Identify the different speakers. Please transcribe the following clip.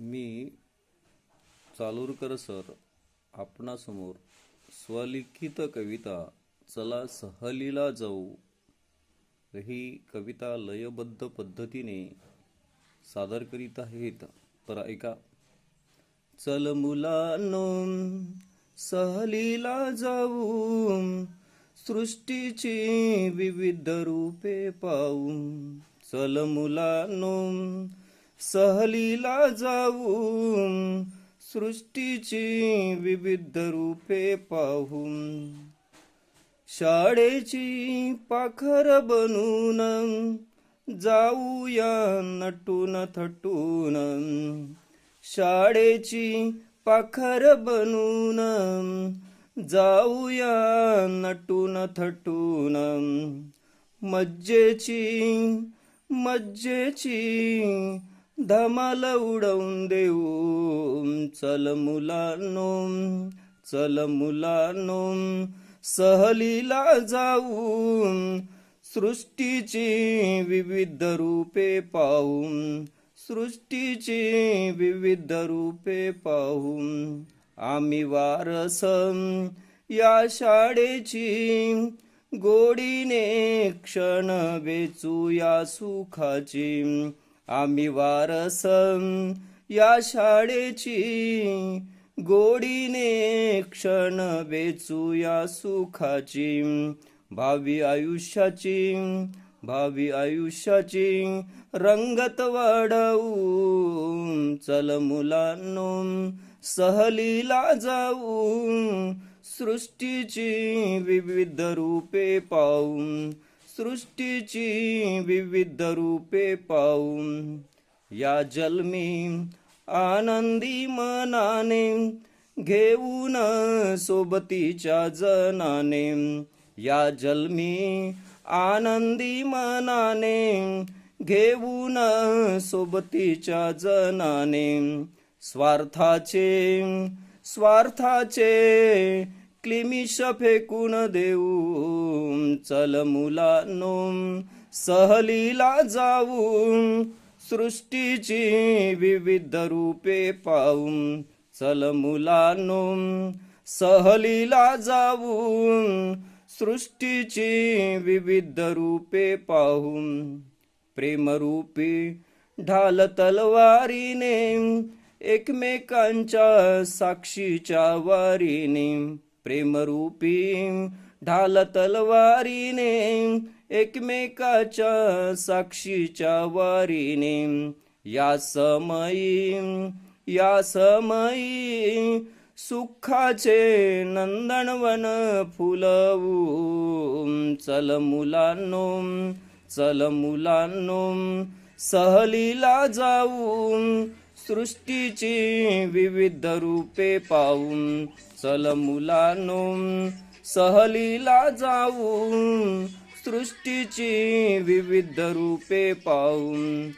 Speaker 1: मी चालूरकर sir आपणासमोर स्वलिखित कविता चला सहलीला जाऊ. ही कविता लयबद्ध पद्धतीने सादर करीत आहेत. तर ऐका. चल मुलांनो सहलीला जाऊ. सृष्टीची विविध रूपे पाहू. चल मुलांनो सहलीला जाऊन सृष्टीची विविध रूपे पाहून शाळेची पाखर बनून जाऊया नटून थटून. शाळेची पाखर बनून जाऊया नटून थटून. मज्जेची मज्जेची धमाल उडवून देऊ चल मुलांनो चल मुलांनो सहलीला जाऊ सृष्टीची विविध रूपे पाहून. सृष्टीची विविध रूपे पाहून. आम्ही वारस या शाळेची गोडीने क्षण वेचू या सुखाची. आम्ही वारस या शाळेची गोडीने क्षण वेचू या सुखाची. भावी आयुष्याची भावी आयुष्याची रंगत वाढवू. चल मुलांनो सहलीला जाऊ. सृष्टीची विविध रूपे पाहून सृष्टीची विविध रूपे पाहून या जन्मी आनंदी मनाने घेऊन सोबतीच्या जनाने या जन्मी आनंदी मनाने घेऊन सोबतीच्या जनाने स्वार्थाचे स्वार्थाचे क्लिमिश फेकून देऊ चल मुलानो सहलीला जाऊ सृष्टीची विविध रूपे पाहून चल मुलानो सहलीला जाऊ सृष्टीची विविध रूपे पाहून प्रेमरूपी ढाल तलवारीने एकमेकांच्या साक्षीच्या वारीने प्रेमरूपी ढाल तलवारीने एकमेकाच्या साक्षीच्या वारीने. या समयी या समयी सुखाचे नंदनवन फुलवू चल मुलांनो चल मुलांनो सहलीला जाऊ सृष्टीची विविध रूपे पाहून चल मुलानो सहलीला जाऊ सृष्टीची विविध रूपे पाहून